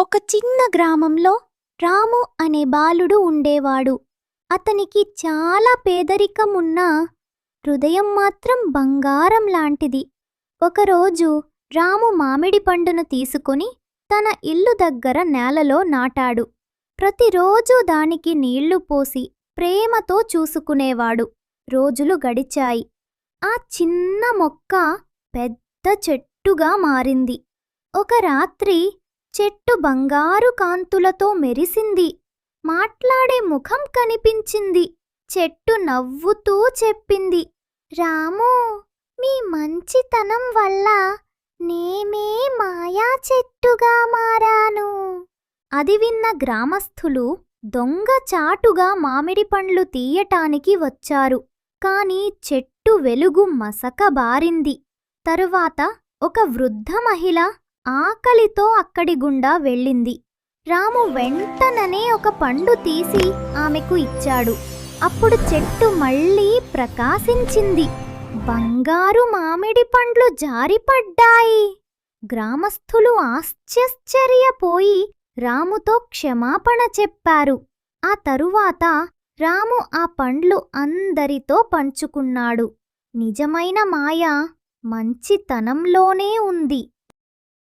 ఒక చిన్న గ్రామంలో రాము అనే బాలుడు ఉండేవాడు. అతనికి చాలా పేదరికం ఉన్నా హృదయం మాత్రం బంగారం లాంటిది. ఒకరోజు రాము మామిడి పండును తీసుకుని తన ఇల్లు దగ్గర నేలలో నాటాడు. ప్రతిరోజూ దానికి నీళ్ళు పోసి ప్రేమతో చూసుకునేవాడు. రోజులు గడిచాయి. ఆ చిన్న మొక్క పెద్ద చెట్టుగా మారింది. ఒక రాత్రి చెట్టు బంగారు కాంతులతో మెరిసింది. మాట్లాడే ముఖం కనిపించింది. చెట్టు నవ్వుతూ చెప్పింది. రాము మీ మంచితనం వల్ల నేనే మాయా చెట్టుగా మారాను. అది విన్న గ్రామస్థులు దొంగ చాటుగా మామిడి పండ్లు తీయటానికి వచ్చారు. కాని చెట్టు వెలుగు మసకబారింది. తరువాత ఒక వృద్ధ మహిళ ఆకలితో అక్కడి గుండా వెళ్ళింది. రాము వెంటననే ఒక పండు తీసి ఆమెకు ఇచ్చాడు. అప్పుడు చెట్టు మళ్ళీ ప్రకాశించింది. బంగారు మామిడి పండ్లు జారిపడ్డాయి. గ్రామస్థులు ఆశ్చర్యపోయి రాముతో క్షమాపణ చెప్పారు. ఆ తరువాత రాము ఆ పండ్లు అందరితో పంచుకున్నాడు. నిజమైన మాయ మంచితనంలోనే ఉంది.